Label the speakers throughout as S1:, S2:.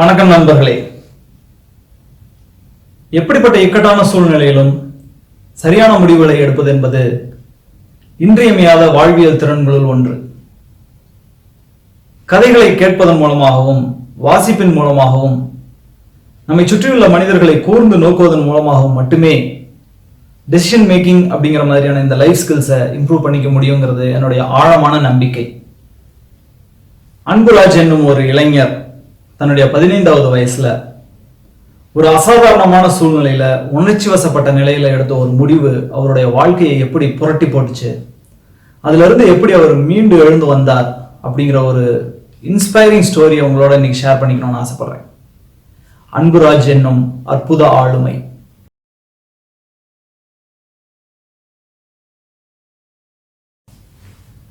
S1: வணக்கம் நண்பர்களே. எப்படிப்பட்ட இக்கட்டான சூழ்நிலையிலும் சரியான முடிவுகளை எடுப்பது என்பது இன்றியமையாத வாழ்வியல் திறன்களுள் ஒன்று. கதைகளை கேட்பதன் மூலமாகவும் வாசிப்பின் மூலமாகவும் நம்மை சுற்றியுள்ள மனிதர்களை கூர்ந்து நோக்குவதன் மூலமாகவும் மட்டுமே டெசிஷன் மேக்கிங் அப்படிங்கிற மாதிரியான இந்த லைஃப் ஸ்கில்ஸை இம்ப்ரூவ் பண்ணிக்க முடியுங்கிறது என்னுடைய ஆழமான நம்பிக்கை. அன்புராஜ் என்னும் ஒரு இளைஞர் தன்னுடைய பதினைந்தாவது வயசுல ஒரு அசாதாரணமான சூழ்நிலையில உணர்ச்சி வசப்பட்ட நிலையில எடுத்த ஒரு முடிவு அவருடைய வாழ்க்கையை எப்படி புரட்டி போட்டுச்சு? அதுல இருந்து எப்படி அவர் மீண்டு எழுந்து வந்தார்? அப்படிங்கிற ஒரு இன்ஸ்பைரிங் ஸ்டோரி உங்களோட இன்னைக்கு ஷேர் பண்ணிக்கணும்னு ஆசைப்படுறேன். அன்புராஜ் என்னும் அற்புத ஆளுமை.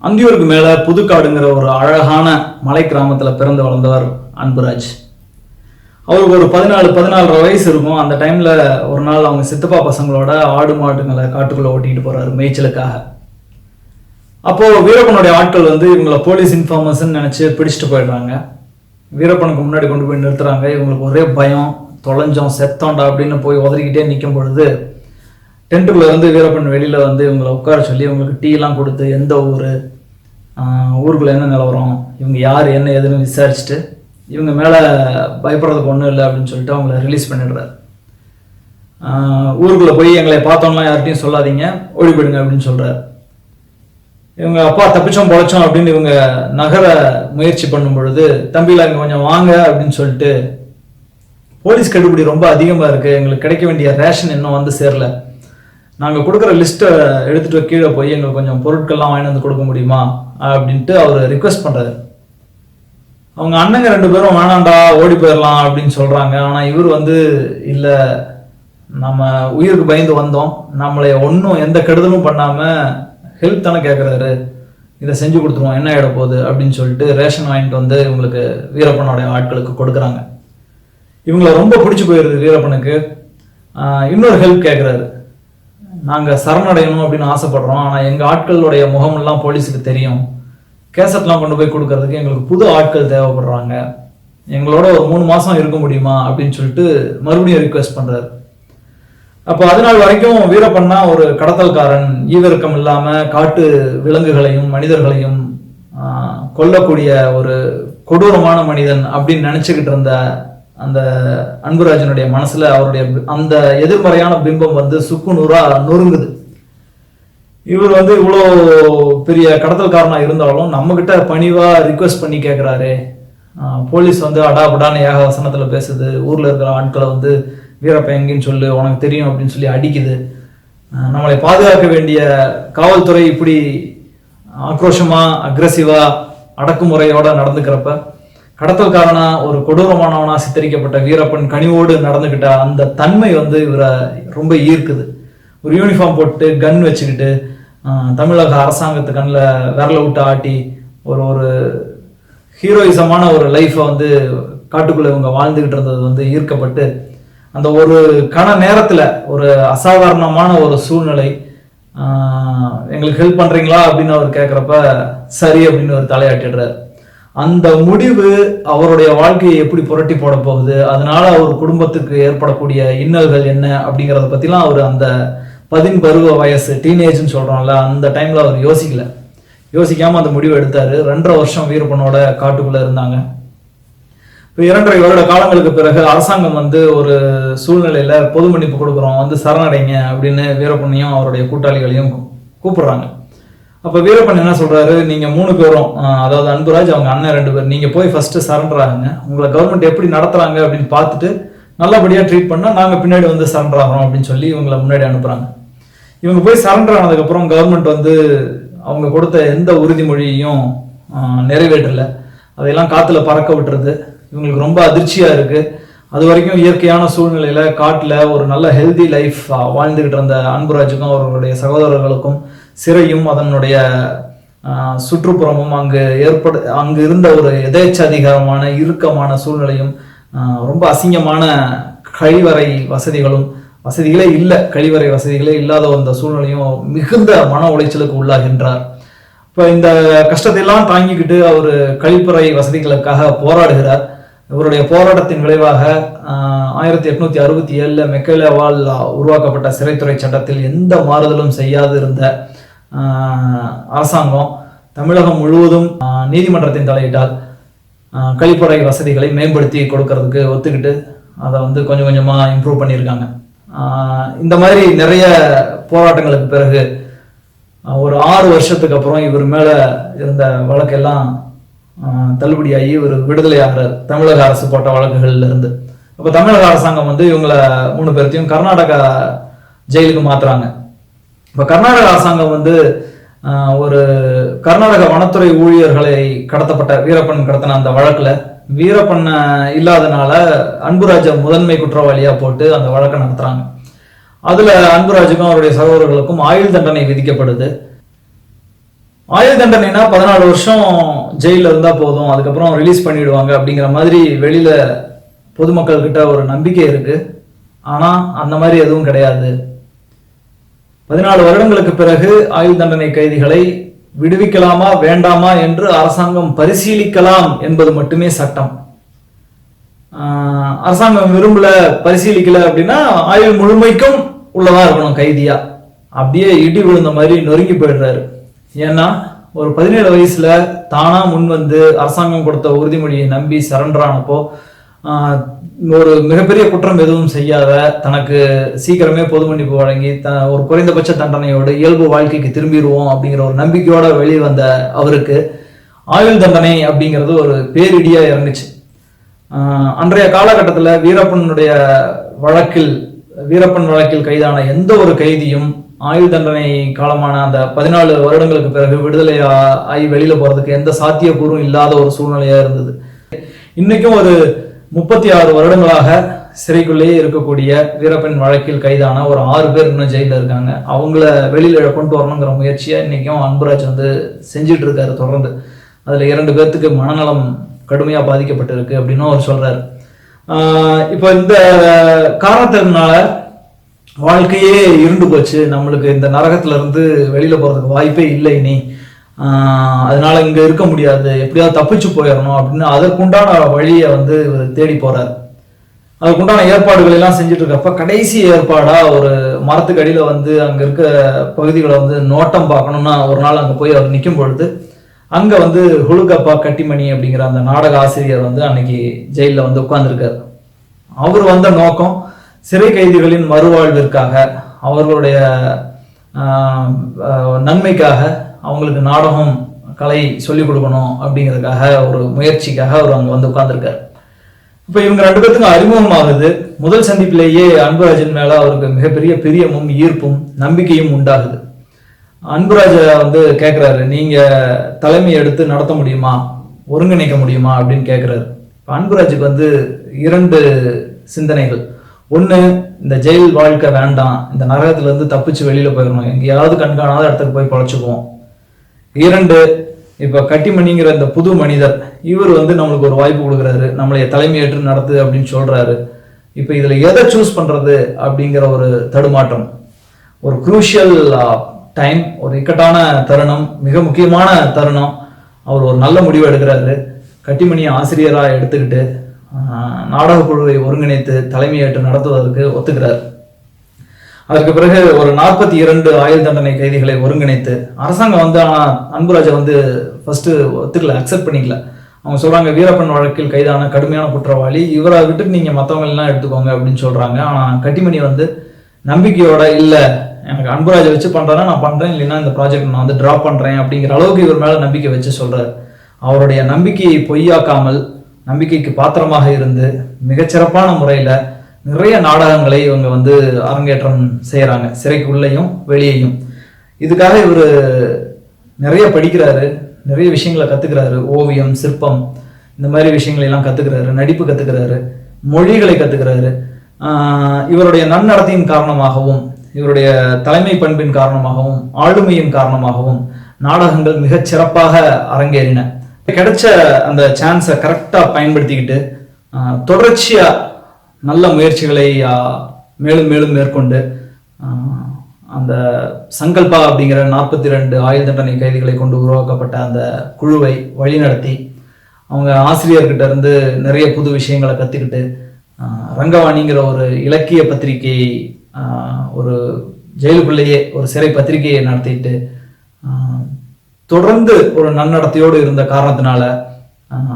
S1: அந்தியூருக்கு மேல புதுக்காடுங்கிற ஒரு அழகான மலை கிராமத்துல பிறந்து வளர்ந்தவர் அன்புராஜ். அவருக்கு ஒரு பதினாலு பதினாலரை வயசு இருக்கும். அந்த டைமில் ஒரு நாள் அவங்க சித்தப்பா பசங்களோட ஆடு மாடுங்களை காட்டுக்குள்ளே ஓட்டிகிட்டு போகிறாரு மேய்ச்சலுக்காக. அப்போது வீரப்பனுடைய ஆட்கள் வந்து இவங்களை போலீஸ் இன்ஃபார்மர்ஸ்ன்னு நினச்சி பிடிச்சிட்டு போயிடுறாங்க. வீரப்பனுக்கு முன்னாடி கொண்டு போய் நிறுத்துறாங்க. இவங்களுக்கு ஒரே பயம் தொலைஞ்சோம் செத்தோண்டா அப்படின்னு போய் உதறிக்கிட்டே நிற்கும் பொழுது டென்ட்டுக்குள்ளே இருந்து வீரப்பன் வெளியில் வந்து இவங்களை உட்கார சொல்லி இவங்களுக்கு டீலாம் கொடுத்து எந்த ஊர் ஊருக்குள்ளே என்ன நிலவரம் இவங்க யார் என்ன ஏதுன்னு விசாரிச்சுட்டு இவங்க மேலே பயப்படுறதுக்கு ஒன்றும் இல்லை அப்படின்னு சொல்லிட்டு அவங்கள ரிலீஸ் பண்ணிடுறாரு. ஊருக்குள்ளே போய் எங்களை பார்த்தோம்லாம் யார்கிட்டையும் சொல்லாதீங்க ஓடி போயிடுங்க அப்படின்னு சொல்கிறார் இவங்க அப்பா தப்பிச்சோம் பொழைச்சோம் அப்படின்னு இவங்க நகர முயற்சி பண்ணும் பொழுது தம்பியில் இங்கே கொஞ்சம் வாங்க அப்படின்னு சொல்லிட்டு போலீஸ் கட்டுப்படி ரொம்ப அதிகமாக இருக்குது எங்களுக்கு கிடைக்க வேண்டிய ரேஷன் இன்னும் வந்து சேரல. நாங்கள் கொடுக்குற லிஸ்ட்டை எடுத்துகிட்டு கீழே போய் எங்களுக்கு கொஞ்சம் பொருட்கள்லாம் வாங்கிட்டு வந்து கொடுக்க முடியுமா? அப்படின்ட்டு அவர் ரிக்வெஸ்ட் பண்ணுறாரு அவங்க அண்ணங்க ரெண்டு பேரும் வேணாண்டா ஓடி போயிடலாம் அப்படின்னு சொல்றாங்க. ஆனா இவர் வந்து இல்ல நம்ம உயிருக்கு பயந்து வந்தோம். நம்மளை ஒன்றும் எந்த கெடுதலும் பண்ணாம ஹெல்ப் தானே கேட்குறாரு இதை செஞ்சு கொடுத்துருவோம். என்ன ஆகிட போகுது? அப்படின்னு சொல்லிட்டு ரேஷன் வாங்கிட்டு வந்து இவங்களுக்கு வீரப்பனுடைய ஆட்களுக்கு கொடுக்குறாங்க. இவங்களை ரொம்ப பிடிச்சி போயிடுது வீரப்பனுக்கு. இன்னொரு ஹெல்ப் கேட்குறாரு நாங்கள் சரணடையணும் அப்படின்னு ஆசைப்படுறோம். ஆனால் எங்கள் ஆட்களுடைய முகமெல்லாம் போலீஸுக்கு தெரியும். கேசட்லாம் கொண்டு போய் கொடுக்கறதுக்கு எங்களுக்கு புது ஆட்கள் தேவைப்படுறாங்க. எங்களோட ஒரு மூணு மாதம் இருக்க முடியுமா அப்படின்னு சொல்லிட்டு மறுபடியும் ரிக்வெஸ்ட் பண்ணுறாரு அப்போ அதனால் வரைக்கும் வீரப்பண்ணா ஒரு கடத்தல்காரன் ஈவிரக்கம் இல்லாமல் காட்டு விலங்குகளையும் மனிதர்களையும் கொல்லக்கூடிய ஒரு கொடூரமான மனிதன் அப்படின்னு நினச்சிக்கிட்டு இருந்த அந்த அன்புராஜனுடைய மனசில் அவருடைய அந்த எதிர்மறையான பிம்பம் வந்து சுக்கு நூறாக நொறுங்குது. இவர் வந்து இவ்வளோ பெரிய கடத்தல்காரனாக இருந்தாலும் நம்மக்கிட்ட பணிவாக ரிக்வெஸ்ட் பண்ணி கேட்குறாரு போலீஸ் வந்து அடாபடான்னு ஏக வசனத்தில் பேசுது. ஊரில் இருக்கிற ஆட்களை வந்து வீரப்ப எங்கேன்னு சொல்லு உனக்கு தெரியும் அப்படின்னு சொல்லி அடிக்குது. நம்மளை பாதுகாக்க வேண்டிய காவல்துறை இப்படி ஆக்ரோஷமாக அக்ரஸிவாக அடக்குமுறையோடு நடந்துக்கிறப்ப கடத்தல்காரனா ஒரு கொடூரமானவனா சித்தரிக்கப்பட்ட வீரப்பன் கனிவோடு நடந்துக்கிட்ட அந்த தன்மை வந்து இவரை ரொம்ப ஈர்க்குது. ஒரு யூனிஃபார்ம் போட்டு கன் வச்சுக்கிட்டு தமிழக அரசாங்கத்து கண்ணில் விரல விட்டு ஆட்டி ஒரு ஒரு ஹீரோயிசமான ஒரு லைஃப்பை வந்து காட்டுக்குள்ளே இவங்க வாழ்ந்துக்கிட்டு இருந்தது வந்து ஈர்க்கப்பட்டு அந்த ஒரு கண நேரத்தில் ஒரு அசாதாரணமான ஒரு சூழ்நிலை எங்களுக்கு ஹெல்ப் பண்ணுறீங்களா அப்படின்னு அவர் கேட்குறப்ப சரி அப்படின்னு ஒரு தலையாட்டிடுறாரு. அந்த முடிவு அவருடைய வாழ்க்கையை எப்படி புரட்டி போட போகுது அதனால அவர் குடும்பத்துக்கு ஏற்படக்கூடிய இன்னல்கள் என்ன அப்படிங்கிறத பற்றிலாம் அவர் அந்த பதின் பருவ வயசு டீனேஜ்னு சொல்கிறோம்ல அந்த டைமில் அவர் யோசிக்கல. யோசிக்காமல் அந்த முடிவு எடுத்தார். ரெண்டரை வருஷம் வீரப்பனோட காட்டுக்குள்ளே இருந்தாங்க. இப்போ இரண்டரை வருட காலங்களுக்கு பிறகு அரசாங்கம் வந்து ஒரு சூழ்நிலையில் பொது மன்னிப்பு கொடுக்குறோம் வந்து சரணடைங்க அப்படின்னு வீரப்பனையும் அவருடைய கூட்டாளிகளையும் கூப்பிடுறாங்க. அப்போ வீரப்பன் என்ன சொல்கிறாரு நீங்கள் மூணு பேரும் அதாவது அன்புராஜ் அவங்க அண்ணன் ரெண்டு பேர் நீங்கள் போய் ஃபஸ்ட்டு சரண்டர் ஆகுங்க உங்களை கவர்மெண்ட் எப்படி நடத்துகிறாங்க அப்படின்னு பார்த்துட்டு நல்லபடியாக ட்ரீட் பண்ணால் நாங்கள் பின்னாடி வந்து சரண்டர் ஆகிறோம் அப்படின்னு சொல்லி இவங்களை முன்னாடி அனுப்புகிறாங்க இவங்க போய் சரண்டர் ஆனதுக்கப்புறம் கவர்மெண்ட் வந்து அவங்க கொடுத்த எந்த உறுதிமொழியையும் நிறைவேற்றல. அதையெல்லாம் காற்றுல பறக்க விட்டுறது இவங்களுக்கு ரொம்ப அதிர்ச்சியாக இருக்குது அது வரைக்கும் இயற்கையான சூழ்நிலையில் காட்டில் ஒரு நல்ல ஹெல்தி லைஃப் வாழ்ந்துக்கிட்டு இருந்த அன்புராஜுக்கும் அவர்களுடைய சகோதரர்களுக்கும் சிறையும் அதனுடைய சுற்றுப்புறமும் அங்கு ஏற்பட அங்கு இருந்த ஒரு எதேச்சதிகாரமான இறுக்கமான சூழ்நிலையும் ரொம்ப அசிங்கமான கழிவறை வசதிகளும் வசதிகளே இல்லை கழிவறை வசதிகளே இல்லாத அந்த சூழ்நிலையும் மிகுந்த மன உளைச்சலுக்கு உள்ளாகின்றார். இப்போ இந்த கஷ்டத்தை எல்லாம் தாங்கிக்கிட்டு அவர் கழிப்பறை வசதிகளுக்காக போராடுகிறார். இவருடைய போராட்டத்தின் விளைவாக ஆயிரத்தி எட்நூத்தி அறுபத்தி ஏழில் மெக்கலேவால் உருவாக்கப்பட்ட சிறைத்துறை சட்டத்தில் எந்த மாறுதலும் செய்யாது இருந்த அரசாங்கம் தமிழகம் முழுவதும் நீதிமன்றத்தின் தலையிட்டால் கழிப்பறை வசதிகளை மேம்படுத்தி கொடுக்கறதுக்கு ஒத்துக்கிட்டு அதை வந்து கொஞ்சம் கொஞ்சமாக இம்ப்ரூவ் பண்ணியிருக்காங்க. இந்த மாதிரி நிறைய போராட்டங்களுக்கு பிறகு ஒரு ஆறு வருஷத்துக்கு அப்புறம் இவர் மேலே இருந்த வழக்கெல்லாம் தள்ளுபடியாகி இவர் விடுதலை ஆகிறார். தமிழக அரசு போட்ட வழக்குகள்ல இருந்து. அப்போ தமிழக அரசாங்கம் வந்து இவங்களை மூணு பேர்த்தையும் கர்நாடகா ஜெயிலுக்கு மாத்துறாங்க. இப்போ கர்நாடக அரசாங்கம் வந்து ஒரு கர்நாடக வனத்துறை ஊழியர்களை கடத்தப்பட்ட வீரப்பன் கடத்தின அந்த வழக்கில் வீரப்பண்ண இல்லாதனால அன்புராஜை முதன்மை குற்றவாளியா போட்டு அந்த வழக்கை நடத்துறாங்க. அதுல அன்புராஜுக்கும் அவருடைய சகோதரர்களுக்கும் ஆயுள் தண்டனை விதிக்கப்படுது. ஆயுள் தண்டனைனா பதினாலு வருஷம் ஜெயில இருந்தா போதும் அதுக்கப்புறம் ரிலீஸ் பண்ணிடுவாங்க அப்படிங்கிற மாதிரி வெளியில பொதுமக்கள் கிட்ட ஒரு நம்பிக்கை இருக்கு. ஆனா அந்த மாதிரி எதுவும் கிடையாது. பதினாலு வருடங்களுக்கு பிறகு ஆயுள் தண்டனை கைதிகளை விடுவிக்கலாமா வேண்டாமா என்று அரசாங்கம் பரிசீலிக்கலாம் என்பது மட்டுமே சட்டம். ஆஹ் அரசாங்கம் விரும்பல பரிசீலிக்கல அப்படின்னா ஆயுள் முழுமைக்கும் உள்ளதா இருக்கணும் கைதியா. அப்படியே இடி விழுந்த மாதிரி நொறுங்கி போயிடுறாரு. ஏன்னா ஒரு பதினேழு வயசுல தானா முன் வந்து அரசாங்கம் கொடுத்த உறுதிமொழியை நம்பி சரண்டரானப்போ ஆனப்போ ஒரு மிகப்பெரிய குற்றம் எதுவும் செய்யாத தனக்கு சீக்கிரமே பொது மன்னிப்பு வழங்கி த ஒரு குறைந்தபட்ச தண்டனையோடு இயல்பு வாழ்க்கைக்கு திரும்பிடுவோம் அப்படிங்கிற ஒரு நம்பிக்கையோட வெளியே வந்த அவருக்கு ஆயுள் தண்டனை அப்படிங்கிறது ஒரு பேரிடியா இறங்குச்சு. அன்றைய காலகட்டத்தில் வீரப்பனுடைய வழக்கில் வீரப்பன் வழக்கில் கைதான எந்த ஒரு கைதியும் ஆயுள் தண்டனை காலமான அந்த பதினாலு வருடங்களுக்கு பிறகு விடுதலை ஆகி வெளியில போறதுக்கு எந்த சாத்தியக்கூறும் இல்லாத ஒரு சூழ்நிலையா இருந்தது. இன்னைக்கும் ஒரு முப்பத்தி ஆறு வருடங்களாக சிறைக்குள்ளேயே இருக்கக்கூடிய வீரப்பன் வழக்கில் கைதான ஒரு ஆறு பேர் இன்னும் ஜெயிலில் இருக்காங்க. அவங்கள வெளியில் கொண்டு வரணுங்கிற முயற்சியை இன்றைக்கும் அன்புராஜ் வந்து செஞ்சிட்டு இருக்காரு தொடர்ந்து. அதில் இரண்டு பேர்த்துக்கு மனநலம் கடுமையாக பாதிக்கப்பட்டிருக்கு அப்படின்னு அவர் சொல்கிறார் இப்போ இந்த காரணத்தினால வாழ்க்கையே இருண்டு போச்சு. நம்மளுக்கு இந்த நரகத்துல இருந்து போகிறதுக்கு வாய்ப்பே இல்லை இனி. அதனால இங்க இருக்க முடியாது. எப்படியாவது தப்பிச்சு போயிடணும் அப்படின்னு அதற்குண்டான வழியை வந்து இவர் தேடி போறாரு. அதுக்குண்டான ஏற்பாடுகள் எல்லாம் செஞ்சுட்டு இருக்கப்ப கடைசி ஏற்பாடா ஒரு மரத்துக்கு அடியில வந்து அங்க இருக்க பகுதிகளை வந்து நோட்டம் பார்க்கணும்னா ஒரு நாள் அங்க போய் அவர் நிற்கும் பொழுது அங்க வந்து ஹுலுகப்பா கட்டிமணி அப்படிங்கிற அந்த நாடக ஆசிரியர் வந்து அன்னைக்கு ஜெயிலில் வந்து உட்கார்ந்திருக்காரு. அவர் வந்த நோக்கம் சிறை கைதிகளின் மறுவாழ்விற்காக அவர்களுடைய நன்மைக்காக அவங்களுக்கு நாடகம் கலை சொல்லிக் கொடுக்கணும் அப்படிங்கிறதுக்காக ஒரு முயற்சிக்காக அவர் அங்கே வந்து உட்கார்ந்திருக்காரு. இப்போ இவங்க ரெண்டு பேத்துக்கும் அறிமுகமாகுது. முதல் சந்திப்பிலேயே அன்புராஜன் மேலே அவருக்கு மிகப்பெரிய பிரியமும் ஈர்ப்பும் நம்பிக்கையும் உண்டாகுது. அன்புராஜ வந்து கேட்குறாரு நீங்கள் தலைமை எடுத்து நடத்த முடியுமா? ஒருங்கிணைக்க முடியுமா? அப்படின்னு கேட்குறாரு இப்போ அன்புராஜுக்கு வந்து இரண்டு சிந்தனைகள். ஒன்று இந்த ஜெயில் வாழ்க்கை வேண்டாம். இந்த நரகத்துலேருந்து தப்பிச்சு வெளியில் போயிடணும். எங்கேயாவது கண்காணாத இடத்துக்கு போய் பழச்சிக்குவோம். இரண்டு இப்போ கட்டிமணிங்கிற இந்த புது மனிதர் இவர் வந்து நம்மளுக்கு ஒரு வாய்ப்பு கொடுக்குறாரு. நம்மளைய தலைமையேற்று நடத்து அப்படின்னு சொல்கிறாரு இப்போ இதில் எதை சூஸ் பண்ணுறது அப்படிங்கிற ஒரு தடுமாற்றம். ஒரு குரூஷியல் டைம் ஒரு இக்கட்டான தருணம் மிக முக்கியமான தருணம். அவர் ஒரு நல்ல முடிவு எடுக்கிறாரு. கட்டிமணியை ஆசிரியராக எடுத்துக்கிட்டு நாடகக்குழுவை குழுவை ஒருங்கிணைத்து தலைமையேற்று நடத்துவதற்கு ஒத்துக்கிறார். அதற்கு பிறகு ஒரு நாற்பத்தி இரண்டு ஆயுள் தண்டனை கைதிகளை ஒருங்கிணைத்து அரசாங்கம் வந்து ஆனால் அன்புராஜை வந்து ஃபர்ஸ்ட் ஒத்துக்கல அக்செப்ட் பண்ணிக்கல. அவங்க சொல்றாங்க வீரப்பன் வழக்கில் கைதான கடுமையான குற்றவாளி இவரை விட்டுட்டு நீங்க மற்றவங்களெல்லாம் எல்லாம் எடுத்துக்கோங்க அப்படின்னு சொல்றாங்க. ஆனால் கட்டிமணி வந்து நம்பிக்கையோட இல்லை எனக்கு அன்புராஜை வச்சு பண்றேன்னா நான் பண்றேன் இல்லைன்னா இந்த ப்ராஜெக்ட் நான் வந்து ட்ராப் பண்றேன் அப்படிங்கிற அளவுக்கு இவர் மேல நம்பிக்கை வச்சு சொல்றாரு. அவருடைய நம்பிக்கையை பொய்யாக்காமல் நம்பிக்கைக்கு பாத்திரமாக இருந்து மிகச்சிறப்பான முறையில நிறைய நாடகங்களை இவங்க வந்து அரங்கேற்றம் செய்கிறாங்க சிறைக்குள்ளேயும் வெளியேயும். இதுக்காக இவர் நிறைய படிக்கிறாரு. நிறைய விஷயங்களை கற்றுக்கிறாரு ஓவியம் சிற்பம் இந்த மாதிரி விஷயங்களையெல்லாம் கற்றுக்கிறாரு நடிப்பு கற்றுக்கிறாரு மொழிகளை கற்றுக்கிறாரு இவருடைய நன்னடத்தையின் காரணமாகவும் இவருடைய தலைமை பண்பின் காரணமாகவும் ஆளுமையின் காரணமாகவும் நாடகங்கள் மிகச் சிறப்பாக அரங்கேறின. கிடைச்ச அந்த சான்ஸை கரெக்டாக பயன்படுத்திக்கிட்டு தொடர்ச்சியாக நல்ல முயற்சிகளை மேலும் மேலும் மேற்கொண்டு அந்த சங்கல்பா அப்படிங்கிற நாற்பத்தி ரெண்டு ஆயுள் தண்டனை கைதிகளை கொண்டு உருவாக்கப்பட்ட அந்த குழுவை வழிநடத்தி அவங்க ஆசிரியர்கிட்ட இருந்து நிறைய புது விஷயங்களை கற்றுக்கிட்டு ரங்கவாணிங்கிற ஒரு இலக்கிய பத்திரிகையை ஒரு ஜெயிலுக்குள்ளேயே ஒரு சிறை பத்திரிகையை நடத்திட்டு தொடர்ந்து ஒரு நன்னடத்தையோடு இருந்த காரணத்தினால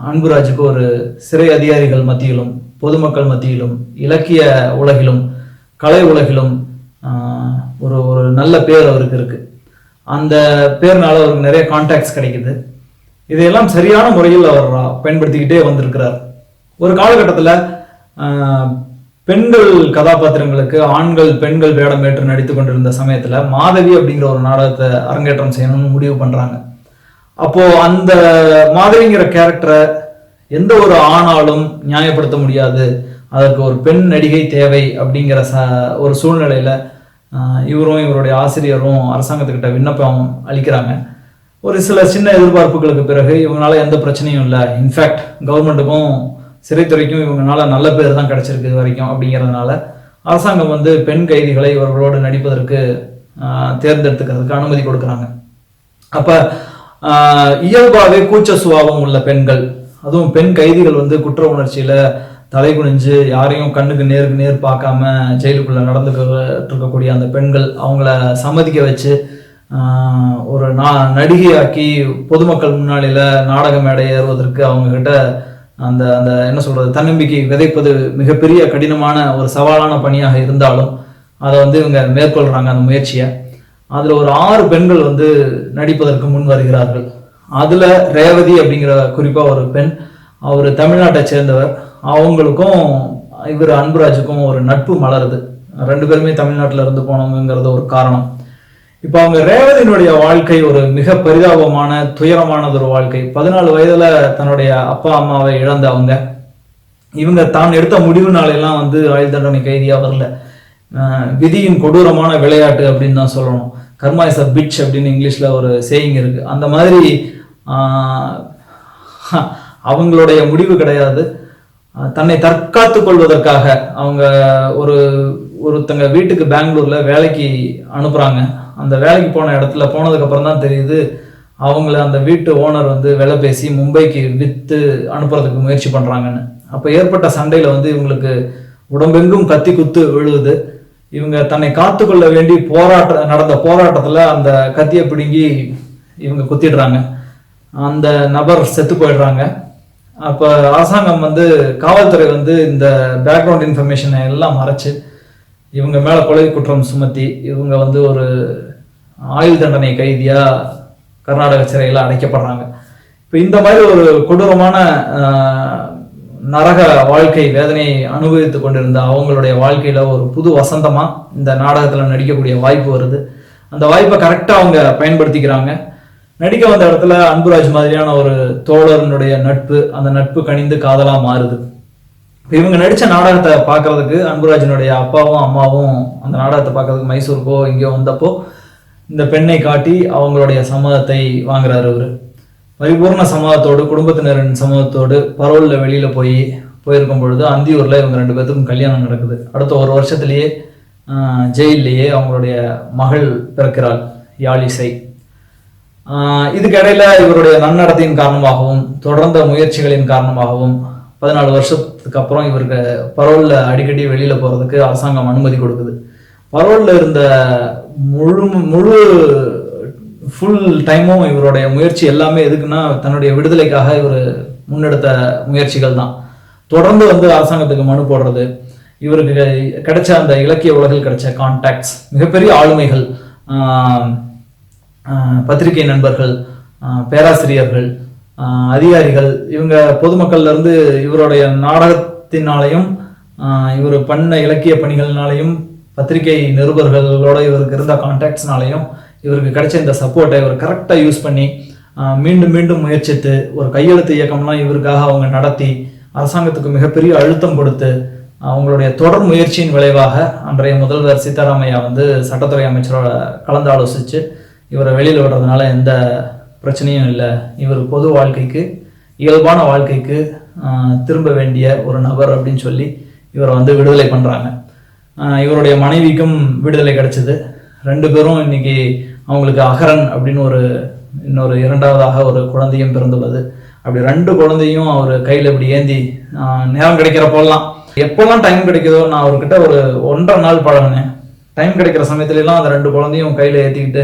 S1: அன்புராஜுக்கு ஒரு சிறை அதிகாரிகள் மத்தியிலும் பொதுமக்கள் மத்தியிலும் இலக்கிய உலகிலும் கலை உலகிலும் ஒரு ஒரு நல்ல பேர் அவருக்கு இருக்கு. அந்த பேர்னால அவருக்கு நிறைய கான்டாக்ட்ஸ் கிடைக்குது. இதையெல்லாம் சரியான முறையில் அவர் பயன்படுத்திக்கிட்டே வந்திருக்கிறார். ஒரு காலகட்டத்தில் பெண்கள் கதாபாத்திரங்களுக்கு ஆண்கள் பெண்கள் வேடம் ஏற்று நடித்து கொண்டிருந்த சமயத்தில் மாதவி அப்படிங்கிற ஒரு நாடகத்தை அரங்கேற்றம் செய்யணும்னு முடிவு பண்ணுறாங்க அப்போது அந்த மாதவிங்கிற கேரக்டரை எந்த ஒரு ஆணாலும் நியாயப்படுத்த முடியாது. அதற்கு ஒரு பெண் நடிகை தேவை அப்படிங்கிற ச ஒரு சூழ்நிலையில் இவரும் இவருடைய ஆசிரியரும் அரசாங்கத்துக்கிட்ட விண்ணப்பம் அளிக்கிறாங்க. ஒரு சில சின்ன எதிர்பார்ப்புகளுக்கு பிறகு இவங்களால எந்த பிரச்சனையும் இல்லை. இன்ஃபேக்ட் கவர்மெண்ட்டுக்கும் சிறைத்துறைக்கும் இவங்களால நல்ல பேர் தான் கிடைச்சிருக்கு இது வரைக்கும் அப்படிங்கிறதுனால அரசாங்கம் வந்து பெண் கைதிகளை இவர்களோடு நடிப்பதற்கு தேர்ந்தெடுத்துக்கிறதுக்கு அனுமதி கொடுக்குறாங்க. அப்போ இயல்பாகவே இயல்பாவே கூச்ச சுபாவம் உள்ள பெண்கள் அதுவும் பெண் கைதிகள் வந்து குற்ற உணர்ச்சியில் தலை குனிஞ்சு யாரையும் கண்ணுக்கு நேருக்கு நேர் பார்க்காம ஜெயிலுக்குள்ளே நடந்துக்கிட்டு இருக்கக்கூடிய அந்த பெண்கள் அவங்கள சம்மதிக்க வச்சு ஒரு நா நடிகையாக்கி பொதுமக்கள் முன்னாடியில் நாடக மேடை ஏறுவதற்கு அவங்கக்கிட்ட அந்த அந்த என்ன சொல்கிறது தன்னம்பிக்கை விதைப்பது மிகப்பெரிய கடினமான ஒரு சவாலான பணியாக இருந்தாலும் அதை வந்து இவங்க மேற்கொள்கிறாங்க அந்த முயற்சியை. அதில் ஒரு ஆறு பெண்கள் வந்து நடிப்பதற்கு முன் வருகிறார்கள். அதில் ரேவதி அப்படிங்கிற குறிப்பாக ஒரு பெண் அவர் தமிழ்நாட்டை சேர்ந்தவர். அவங்களுக்கும் இவர் அன்புராஜுக்கும் ஒரு நட்பு மலருது. ரெண்டு பேருமே தமிழ்நாட்டில் இருந்து போனவங்கிறது ஒரு காரணம். இப்போ அவங்க ரேவதியினுடைய வாழ்க்கை ஒரு மிக பரிதாபமான துயரமானது ஒரு வாழ்க்கை. பதினாலு வயதில் தன்னுடைய அப்பா அம்மாவை இழந்த அவங்க. இவங்க தான் எடுத்த முடிவுனாலெல்லாம் வந்து ஆயுள் தண்டனை கைதியாக வரல. விதியின் கொடூரமான விளையாட்டு அப்படின்னு தான் சொல்லணும். கர்மா இஸ் அ பிட்ச் அப்படின்னு இங்கிலீஷில் ஒரு சேயிங் இருக்குது அந்த மாதிரி அவங்களுடைய முடிவு கிடையாது. தன்னை தற்காத்து கொள்வதற்காக அவங்க ஒரு ஒருத்தங்க வீட்டுக்கு பெங்களூர்ல வேலைக்கு அனுப்புறாங்க. அந்த வேலைக்கு போன இடத்துல போனதுக்கு அப்புறம் தான் தெரியுது அவங்கள அந்த வீட்டு ஓனர் வந்து விலை பேசி மும்பைக்கு விற்று அனுப்புறதுக்கு முயற்சி பண்ணுறாங்கன்னு அப்போ ஏற்பட்ட சண்டையில் வந்து இவங்களுக்கு உடம்பெங்கும் கத்தி குத்து விழுவுது இவங்க தன்னை காத்துக்கொள்ள வேண்டி போராட்ட நடந்த போராட்டத்தில் அந்த கத்தியை பிடுங்கி இவங்க குத்திடுறாங்க. அந்த நபர் செத்து போயிடுறாங்க. அப்போ அரசாங்கம் வந்து காவல்துறை வந்து இந்த பேக்ரவுண்ட் இன்ஃபர்மேஷனை எல்லாம் மறைச்சு இவங்க மேலே கொலை குற்றம் சுமத்தி இவங்க வந்து ஒரு ஆயுள் தண்டனை கைதியாக கர்நாடக சிறையில் அடைக்கப்படுறாங்க. இப்போ இந்த மாதிரி ஒரு கொடூரமான நரக வாழ்க்கை வேதனையை அனுபவித்து கொண்டிருந்த அவங்களுடைய வாழ்க்கையில் ஒரு புது வசந்தமாக இந்த நாடகத்தில் நடிக்கக்கூடிய வாய்ப்பு வருது. அந்த வாய்ப்பை கரெக்டாக அவங்க பயன்படுத்திக்கிறாங்க. நடிக்க வந்த இடத்துல அன்புராஜ் மாதிரியான ஒரு தோழரனுடைய நட்பு அந்த நட்பு கனிந்து காதலா மாறுது. இவங்க நடித்த நாடகத்தை பார்க்கறதுக்கு அன்புராஜனுடைய அப்பாவும் அம்மாவும் அந்த நாடகத்தை பார்க்கறதுக்கு மைசூருக்கோ எங்கேயோ வந்தப்போ இந்த பெண்ணை காட்டி அவங்களுடைய சம்மதத்தை வாங்குறாரு அவர் பரிபூர்ண சம்மதத்தோடு குடும்பத்தினரின் சம்மதத்தோடு பரவலில் வெளியில் போய் போயிருக்கும் பொழுது அந்தியூரில் இவங்க ரெண்டு பேர்த்துக்கும் கல்யாணம் நடக்குது. அடுத்த ஒரு வருஷத்துலேயே ஜெயிலேயே ஜெயில்லையே அவங்களுடைய மகள் பிறக்கிறாள் யாழிசை. இதுக்கிடையில இவருடைய நன்னடத்தையின் காரணமாகவும் தொடர்ந்த முயற்சிகளின் காரணமாகவும் பதினாலு வருஷத்துக்கு அப்புறம் இவருக்கு பரோலில் அடிக்கடி வெளியில் போகிறதுக்கு அரசாங்கம் அனுமதி கொடுக்குது. பரோலில் இருந்த முழு முழு ஃபுல் டைமும் இவருடைய முயற்சி எல்லாமே எதுக்குன்னா தன்னுடைய விடுதலைக்காக இவர் முன்னெடுத்த முயற்சிகள் தான். தொடர்ந்து வந்து அரசாங்கத்துக்கு மனு போடுறது இவருக்கு கிடைச்ச அந்த இலக்கிய உலகில் கிடைச்ச கான்டாக்ட்ஸ் மிகப்பெரிய ஆளுமைகள் பத்திரிகை நண்பர்கள் பேராசிரியர்கள் அதிகாரிகள் இவங்க பொதுமக்கள்லேருந்து இவருடைய நாடகத்தினாலையும் இவர் பண்ண இலக்கிய பணிகள்னாலையும் பத்திரிகை நிருபர்களோட இவருக்கு இருந்த கான்டாக்ட்ஸ்னாலையும் இவருக்கு கிடைச்ச இந்த சப்போர்ட்டை இவர் கரெக்டாக யூஸ் பண்ணி மீண்டும் மீண்டும் முயற்சித்து ஒரு கையெழுத்து இயக்கம்லாம் இவருக்காக அவங்க நடத்தி அரசாங்கத்துக்கு மிகப்பெரிய அழுத்தம் கொடுத்து அவங்களுடைய தொடர் முயற்சியின் விளைவாக அன்றைய முதல்வர் சீதாராமையா வந்து சட்டத்துறை அமைச்சரோட கலந்து ஆலோசித்து இவரை வெளியில் விடுறதுனால எந்த பிரச்சனையும் இல்லை. இவர் பொது வாழ்க்கைக்கு இயல்பான வாழ்க்கைக்கு திரும்ப வேண்டிய ஒரு நபர் அப்படின்னு சொல்லி இவரை வந்து விடுதலை பண்ணுறாங்க இவருடைய மனைவிக்கும் விடுதலை கிடச்சிது. ரெண்டு பேரும் இன்னைக்கு அவங்களுக்கு அகரன் அப்படின்னு ஒரு இன்னொரு இரண்டாவதாக ஒரு குழந்தையும் பிறந்துள்ளது. அப்படி ரெண்டு குழந்தையும் அவர் கையில் இப்படி ஏந்தி நேரம் கிடைக்கிற கிடைக்கிறப்போல்லாம் எப்போல்லாம் டைம் கிடைக்குதோ நான் அவர்கிட்ட ஒரு ஒன்றரை நாள் பழகினேன். டைம் கிடைக்கிற சமயத்துலலாம் அந்த ரெண்டு குழந்தையும் கையில் ஏற்றிக்கிட்டு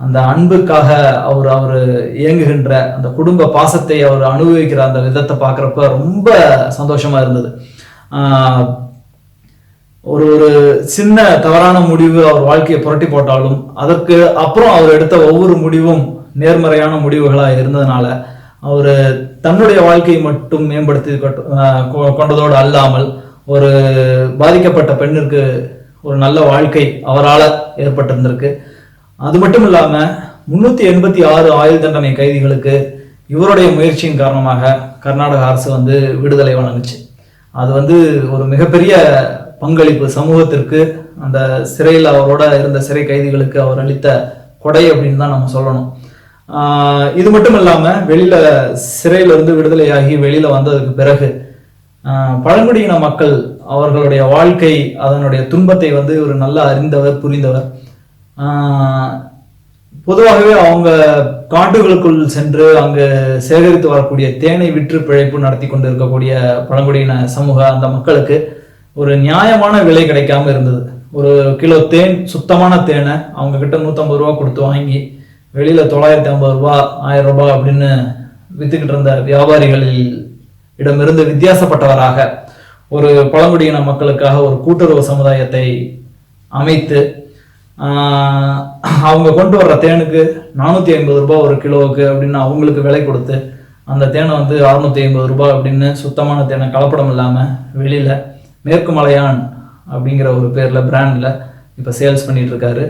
S1: அந்த அன்புக்காக அவர் அவர் இயங்குகின்ற அந்த குடும்ப பாசத்தை அவர் அனுபவிக்கிற அந்த விதத்தை பார்க்குறப்ப ரொம்ப சந்தோஷமா இருந்தது. ஒரு ஒரு சின்ன தவறான முடிவு அவர் வாழ்க்கையை புரட்டி போட்டாலும் அதற்கு அப்புறம் அவர் எடுத்த ஒவ்வொரு முடிவும் நேர்மறையான முடிவுகளாக இருந்ததுனால அவர் தன்னுடைய வாழ்க்கையை மட்டும் மேம்படுத்தி கொண்டதோடு அல்லாமல் ஒரு பாதிக்கப்பட்ட பெண்ணிற்கு ஒரு நல்ல வாழ்க்கை அவரால் ஏற்பட்டிருந்திருக்கு. அது மட்டும் இல்லாமல் முன்னூற்றி எண்பத்தி ஆறு ஆயுள் தண்டனை கைதிகளுக்கு இவருடைய முயற்சியின் காரணமாக கர்நாடக அரசு வந்து விடுதலை வழங்குச்சு. அது வந்து ஒரு மிகப்பெரிய பங்களிப்பு சமூகத்திற்கு அந்த சிறையில் அவரோட இருந்த சிறை கைதிகளுக்கு அவர் அளித்த கொடை அப்படின்னு தான் நம்ம சொல்லணும். இது மட்டும் இல்லாமல் வெளியில் சிறையிலிருந்து விடுதலையாகி வெளியில் வந்ததுக்கு பிறகு பழங்குடியின மக்கள் அவர்களுடைய வாழ்க்கை அதனுடைய துன்பத்தை வந்து ஒரு நல்ல அறிந்தவர் புரிந்தவர். பொதுவாகவே அவங்க காட்டுகளுக்குள் சென்று அங்கு சேகரித்து வரக்கூடிய தேனை விற்று பிழைப்பு நடத்தி கொண்டு இருக்கக்கூடிய பழங்குடியின சமூக அந்த மக்களுக்கு ஒரு நியாயமான விலை கிடைக்காம இருந்தது. ஒரு கிலோ தேன் சுத்தமான தேனை அவங்க கிட்ட நூற்றம்பது ரூபா கொடுத்து வாங்கி வெளியில் தொள்ளாயிரத்தி ஐம்பது ரூபா ஆயிரம் ரூபாய் அப்படின்னு வித்துக்கிட்டு இருந்த வியாபாரிகளில் இடமிருந்து வித்தியாசப்பட்டவராக ஒரு பழங்குடியின மக்களுக்காக ஒரு கூட்டுறவு சமுதாயத்தை அமைத்து அவங்க கொண்டு வர்ற தேனுக்கு நானூற்றி ஐம்பது ரூபாய் ஒரு கிலோவுக்கு அப்படின்னு அவங்களுக்கு விலை கொடுத்து அந்த தேனை வந்து அறுநூற்றி ஐம்பது ரூபாய் அப்படின்னு சுத்தமான தேனை கலப்படம் இல்லாமல் வெளியில் மேற்கு மலையான் அப்படிங்கிற ஒரு பேரில் பிராண்டில் இப்போ சேல்ஸ் பண்ணிகிட்ருக்காரு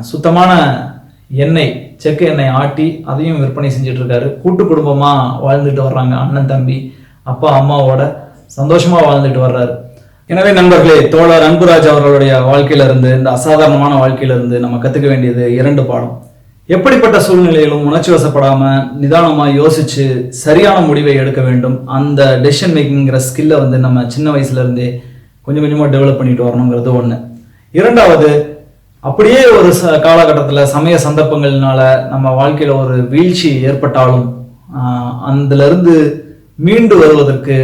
S1: சுத்தமான எண்ணெய் செக்கு எண்ணெய் ஆட்டி அதையும் விற்பனை செஞ்சிட்ருக்காரு கூட்டு குடும்பமாக வாழ்ந்துட்டு வர்றாங்க அண்ணன் தம்பி அப்பா அம்மாவோட சந்தோஷமாக வாழ்ந்துட்டு வர்றாரு. எனவே நண்பர்களே தோழர் அன்புராஜ் அவர்களுடைய வாழ்க்கையில இருந்து இந்த அசாதாரணமான வாழ்க்கையில இருந்து நம்ம கத்துக்க வேண்டியது இரண்டு பாடம். எப்படிப்பட்ட சூழ்நிலையிலும் உணர்ச்சி வசப்படாம நிதானமா யோசிச்சு சரியான முடிவை எடுக்க வேண்டும். அந்த டெசிஷன் மேக்கிங்கிற ஸ்கில்லை வந்து நம்ம சின்ன வயசுல இருந்தே கொஞ்சம் கொஞ்சமா டெவலப் பண்ணிட்டு வரணுங்கிறது ஒண்ணு. இரண்டாவது அப்படியே ஒரு ச காலகட்டத்தில் சமய சந்தர்ப்பங்கள்னால நம்ம வாழ்க்கையில் ஒரு வீழ்ச்சி ஏற்பட்டாலும் ஆஹ், மீண்டு வருவதற்கு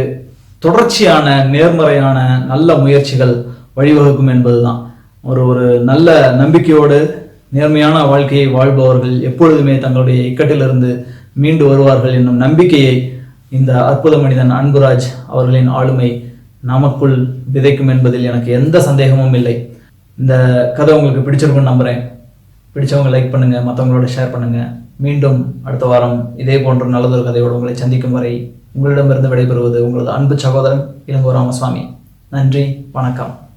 S1: தொடர்ச்சியான நேர்மறையான நல்ல முயற்சிகள் வழிவகுக்கும் என்பதுதான். ஒரு ஒரு நல்ல நம்பிக்கையோடு நேர்மையான வாழ்க்கையை வாழ்பவர்கள் எப்பொழுதுமே தங்களுடைய இக்கட்டிலிருந்து மீண்டு வருவார்கள் என்னும் நம்பிக்கையை இந்த அற்புத மனிதன் அன்புராஜ் அவர்களின் ஆளுமை நமக்குள் விதைக்கும் என்பதில் எனக்கு எந்த சந்தேகமும் இல்லை. இந்த கதை உங்களுக்கு பிடிச்சிருக்கும்னு நம்புகிறேன் பிடிச்சவங்க லைக் பண்ணுங்கள் மற்றவங்களோட ஷேர் பண்ணுங்கள் மீண்டும் அடுத்த வாரம் இதே போன்ற நல்லதொரு கதையோடு உங்களை சந்திக்கும் வரை உங்களிடமிருந்து விடைபெறுவது உங்களது அன்பு சகோதரன் இளங்கோ ராமசுவாமி நன்றி வணக்கம்.